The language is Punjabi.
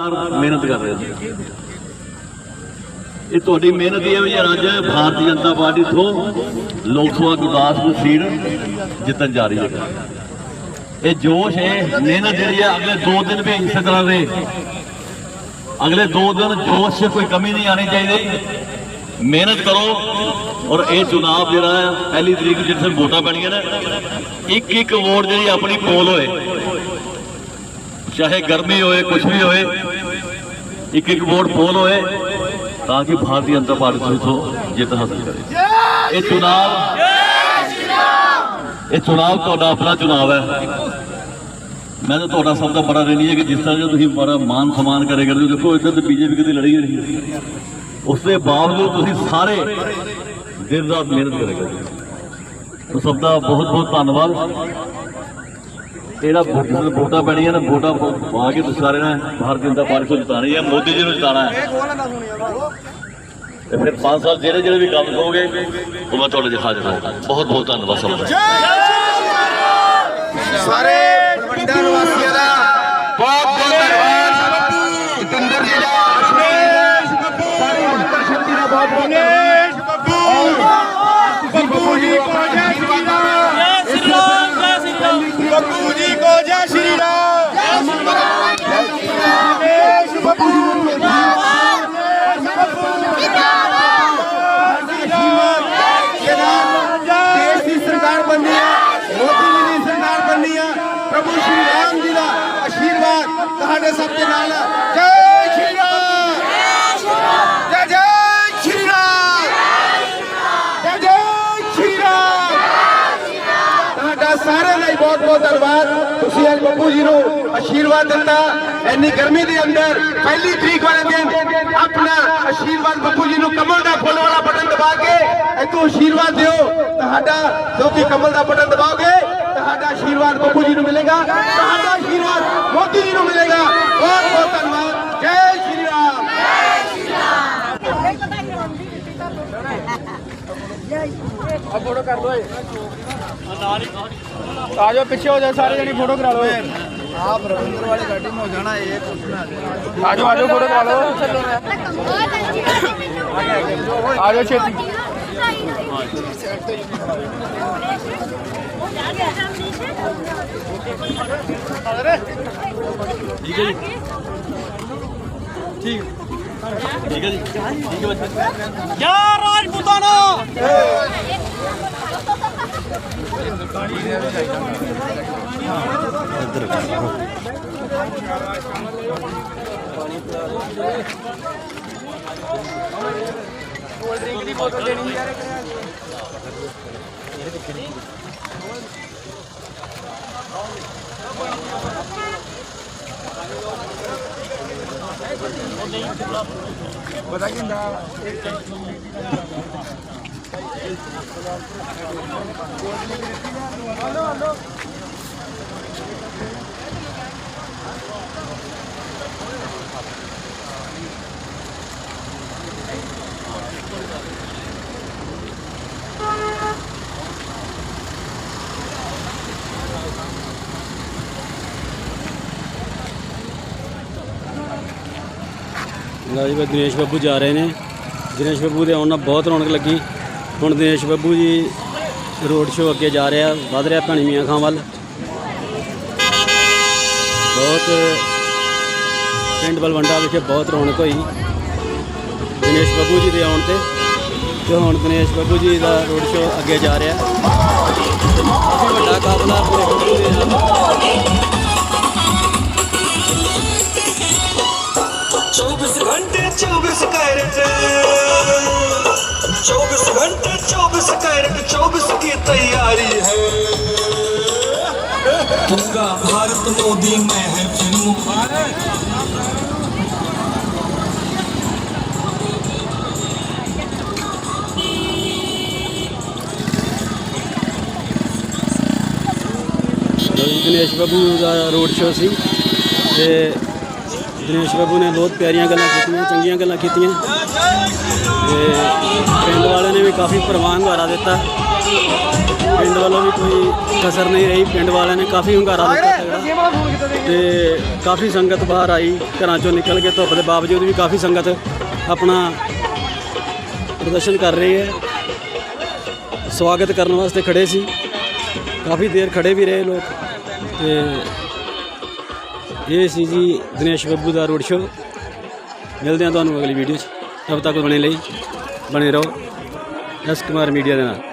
ਮਿਹਨਤ ਕਰ ਰਹੇ ਸੀ ਇਹ ਤੁਹਾਡੀ ਮਿਹਨਤ ਹੀ ਹੈ ਵੀ ਅੱਜ ਭਾਰਤੀ ਜਨਤਾ ਪਾਰਟੀ ਤੋਂ ਲੋਕ ਸਭਾ ਗੁਰਦਾਸਪੁਰ ਸੀਟ ਜਿੱਤਣ ਜਾ ਰਹੀ ਹੈ। ਇਹ ਜੋਸ਼ ਹੈ ਮਿਹਨਤ ਜਿਹੜੀ ਹੈ, ਅਗਲੇ 2 ਦਿਨ ਵੀ ਇਸੇ ਤਰ੍ਹਾਂ ਰਹੇ ਅਗਲੇ 2 ਦਿਨ ਜੋਸ਼ 'ਚ ਕੋਈ ਕਮੀ ਨਹੀਂ ਆਣੀ ਚਾਹੀਦੀ। ਮਿਹਨਤ ਕਰੋ ਔਰ ਇਹ ਚੁਣਾਵ ਜਿਹੜਾ ਹੈ, ਪਹਿਲੀ ਤਰੀਕ ਜਿੱਥੇ ਵੋਟਾਂ ਪੈਣੀਆਂ ਨੇ ਇੱਕ ਇੱਕ ਵੋਟ ਜਿਹੜੀ ਆਪਣੀ ਪੋਲ ਹੋਏ। ਚਾਹੇ ਗਰਮੀ ਹੋਏ ਕੁਝ ਵੀ ਹੋਏ ਇੱਕ ਇੱਕ ਵੋਟ ਪੋਲ ਹੋਏ ਤਾਂ ਕਿ ਭਾਰਤੀ ਜਨਤਾ ਪਾਰਟੀ ਤੋਂ ਜਿੱਤ ਹਾਸਲ ਕਰੇ। ਇਹ ਚੁਣਾਵ ਇਹ ਚੁਣਾਵ ਤੁਹਾਡਾ ਆਪਣਾ ਚੁਣਾਵ ਹੈ। ਮੈਂ ਤਾਂ ਤੁਹਾਡਾ ਸਭ ਦਾ ਬੜਾ ਰਹਿਣੀ ਹੈ ਕਿ ਜਿਸ ਤਰ੍ਹਾਂ ਜੋ ਤੁਸੀਂ ਬੜਾ ਮਾਨ ਸਨਮਾਨ ਕਰੇ ਕਰਦੇ ਹੋ ਦੇਖੋ ਇੱਧਰ ਤੇ ਬੀਜੇਪੀ ਕਿਤੇ ਲੜੀ ਹੀ ਨਹੀਂ ਉਸ ਦੇ ਬਾਵਜੂਦ ਤੁਸੀਂ ਸਾਰੇ ਦਿਨ ਰਾਤ ਮਿਹਨਤ ਕਰੇ ਕਰਦੇ ਹੋ। ਸਭ ਦਾ ਬਹੁਤ ਬਹੁਤ ਧੰਨਵਾਦ। ਜਿਹੜਾ ਵੋਟ- ਵੋਟਾਂ ਪੈਣੀਆਂ ਨੇ ਵੋਟਾਂ ਪਾ ਕੇ ਤੁਸੀਂ ਸਾਰੇ ਨੇ ਭਾਰਤੀ ਜਨਤਾ ਪਾਰਟੀ ਨੂੰ ਜਿਤਾਣੀ ਹੈ, ਮੋਦੀ ਜੀ ਨੂੰ ਜਿਤਾਣਾ ਹੈ। ਤੇ ਫਿਰ 5 ਸਾਲ ਜਿਹੜੇ ਜਿਹੜੇ ਵੀ ਕੰਮ ਕਹੋਗੇ ਉਹ ਮੈਂ ਤੁਹਾਡੇ ਲਈ ਹਾਜ਼ਰ ਹਾਂ ਬਹੁਤ ਬਹੁਤ ਧੰਨਵਾਦ ਸਭ ਦਾ। ਸਾਰੇ ਪਿੰਡਾਂ ਨਿਵਾਸੀਆਂ ਦਾ ਬਹੁਤ ਬਹੁਤ ਧੰਨਵਾਦ ਜਤਿੰਦਰ ਜੀ ਦਾ ਰਮੇਸ਼ ਬੱਬੂ ਸਾਰੇ ਅੰਦਰ ਸ਼ਕਤੀ ਦਾ ਬਹੁਤ ਬਹੁਤ ਰਮੇਸ਼ ਬੱਬੂ ਬੱਬੂ ਜੀ ਕੋ ਜੈ ਸ਼੍ਰੀ ਰਾਮ ਜੈ ਸ਼੍ਰੀ ਰਾਮ ਜੈ ਸ਼੍ਰੀ ਰਾਮ ਬੱਬੂ ਜੀ ਕੋ ਜੈ ਸ਼੍ਰੀ ਰਾਮ ਜੈ ਸ਼੍ਰੀ ਰਾਮ ਜੈ ਸ਼੍ਰੀ ਰਾਮ ਰਮੇਸ਼ ਬੱਬੂ ਜਿੰਦਾਬਾਦ ਰਮੇਸ਼ ਬੱਬੂ ਜਿੰਦਾਬਾਦ ਦੇਸ਼ ਦੀ ਸਰਕਾਰ ਬਣਨੀ ਹੈ ਮੋਦੀ ਜੀ ਦੀ ਸਰਕਾਰ ਬਣਨੀ ਹੈ ਪ੍ਰਭੂ ਸ਼੍ਰੀ ਰਾਮ ਜੀ ਦਾ ਆਸ਼ੀਰਵਾਦ ਤੁਹਾਡੇ ਨਾਲ। ਜੈ ਸ਼੍ਰੀ ਰਾਮ। ਜੈ ਜੈ ਸ਼੍ਰੀ ਰਾਮ। ਜੈ ਜੈ ਸ਼੍ਰੀ ਰਾਮ। ਤੁਹਾਡਾ ਸਾਰਿਆਂ ਦਾ ਹੀ ਬਹੁਤ ਬਹੁਤ ਧੰਨਵਾਦ। ਤੁਸੀਂ ਅੱਜ ਬੱਬੂ ਜੀ ਨੂੰ ਆਸ਼ੀਰਵਾਦ ਦਿੱਤਾ। ਇੰਨੀ ਗਰਮੀ ਦੇ ਅੰਦਰ ਪਹਿਲੀ ਤਰੀਕ ਵਾਲੇ ਆਪਣਾ ਆਸ਼ੀਰਵਾਦ ਬੱਬੂ ਜੀ ਨੂੰ ਕਮਲ ਦਾ ਫੁੱਲ ਵਾਲਾ ਬਟਨ ਦਬਾ ਕੇ ਇਤੋਂ ਆਸ਼ੀਰਵਾਦ ਦਿਓ। ਤੁਹਾਡਾ ਜੋ ਕਮਲ ਦਾ ਬਟਨ ਦਬਾਓਗੇ, ਤੁਹਾਡਾ ਆਸ਼ੀਰਵਾਦ ਬੱਬੂ ਜੀ ਨੂੰ ਮਿਲੇਗਾ, ਤੁਹਾਡਾ ਆਸ਼ੀਰਵਾਦ ਮੋਦੀ ਜੀ ਨੂੰ ਮਿਲੇਗਾ। ਬਹੁਤ ਬਹੁਤ ਧੰਨਵਾਦ। ਜੈ ਸ਼੍ਰੀ ਰਾਮ। ਆ ਜਾਓ, ਪਿੱਛੇ ਹੋ ਜਾਓ, ਸਾਰੇ ਜਣੇ ਫੋਟੋ ਕਰਾ ਲਓ आप रविंद्र वाली गाड़ी में हो जाना एक उसमें आ जाओ आजो फोटो करा लो आ जाओ छेती ठीक है जी ठीक ठीक है जी ठीक है यार राजपूताना ਲਓ ਡਰਿੰਕ ਦੀ ਬੋਤਲ ਦੇਣੀ ਹੈ ਜੀ ਠੀਕ ਠੀਕ ਹੈ ਜੀ ਠੀਕ ਹੈ ਬੱਚੇ ਯਾ ਰਾਜਪੂਤਾਨਾ ਲਓ ਜੀ ਬਈ ਦਿਨੇਸ਼ ਬੱਬੂ ਜਾ ਰਹੇ ਨੇ। ਦਿਨੇਸ਼ ਬੱਬੂ ਦੇ ਆਉਣ ਨਾਲ ਬਹੁਤ ਰੌਣਕ ਲੱਗੀ। ਹੁਣ ਦਿਨੇਸ਼ ਬੱਬੂ ਜੀ ਰੋਡ ਸ਼ੋਅ ਅੱਗੇ ਜਾ ਰਿਹਾ, ਵਧ ਰਿਹਾ ਭੈਣੀ ਮੀਆਂ ਖਾਂ ਵੱਲ। ਬਹੁਤ ਪਿੰਡ ਬਲਵੰਡਾ ਵਿਖੇ ਬਹੁਤ ਰੌਣਕ ਹੋਈ ਦਿਨੇਸ਼ ਬੱਬੂ ਜੀ ਦੇ ਆਉਣ ਤੇ। ਤੇ ਹੁਣ ਦਿਨੇਸ਼ ਬੱਬੂ ਜੀ ਦਾ ਰੋਡ ਸ਼ੋਅ ਅੱਗੇ ਜਾ ਰਿਹਾ। ਵੱਡਾ ਕਾਫਲਾ ਪੂਰੇ ਬੱਬੂ ਦੇ ਨਾਲ पूरा भारत मोदी में है फिल्म ਲਓ ਜੀ, ਦਿਨੇਸ਼ ਬੱਬੂ ਦਾ ਰੋਡ ਸ਼ੋਅ ਸੀ ਤੇ ਦਿਨੇਸ਼ ਬੱਬੂ ਨੇ ਬਹੁਤ ਪਿਆਰੀਆਂ ਗੱਲਾਂ ਕੀਤੀਆਂ, ਚੰਗੀਆਂ ਗੱਲਾਂ ਕੀਤੀਆਂ। ਤੇ ਪਿੰਡ ਵਾਲਿਆਂ ਨੇ ਵੀ ਕਾਫੀ ਪ੍ਰਵਾਨ ਹੁੰਗਾਰਾ ਦਿੱਤਾ। ਪਿੰਡ ਵਾਲੋਂ ਵੀ ਕੋਈ ਕਸਰ ਨਹੀਂ ਰਹੀ, ਪਿੰਡ ਵਾਲਿਆਂ ਨੇ ਕਾਫੀ ਹੁੰਗਾਰਾ ਦਿੱਤਾ ਤਗੜਾ ਤੇ ਕਾਫੀ ਸੰਗਤ ਬਾਹਰ ਆਈ, ਘਰਾਂ ਚੋਂ ਨਿਕਲ ਕੇ ਧੁੱਪ ਦੇ ਬਾਵਜੂਦ ਵੀ ਕਾਫੀ ਸੰਗਤ ਆਪਣਾ ਪ੍ਰਦਰਸ਼ਨ ਕਰ ਰਹੀ ਹੈ। ਸਵਾਗਤ ਕਰਨ ਵਾਸਤੇ ਖੜੇ ਸੀ। ਕਾਫੀ ਦੇਰ ਖੜੇ ਵੀ ਰਹੇ ਲੋਕ ਤੇ ਇਹ ਸੀ ਜੀ, ਦਿਨੇਸ਼ ਬੱਬੂ ਦਾ ਰੋਡ ਸ਼ੋਅ। ਮਿਲਦੇ ਹਾਂ ਤੁਹਾਨੂੰ ਅਗਲੀ ਵੀਡੀਓ 'ਚ। ਤਬ ਤੱਕ ਬਣੇ ਲਈ, ਬਣੇ ਰਹੋ। ਐਸ ਕੁਮਾਰ ਮੀਡੀਆ ਦੇ ਨਾਲ।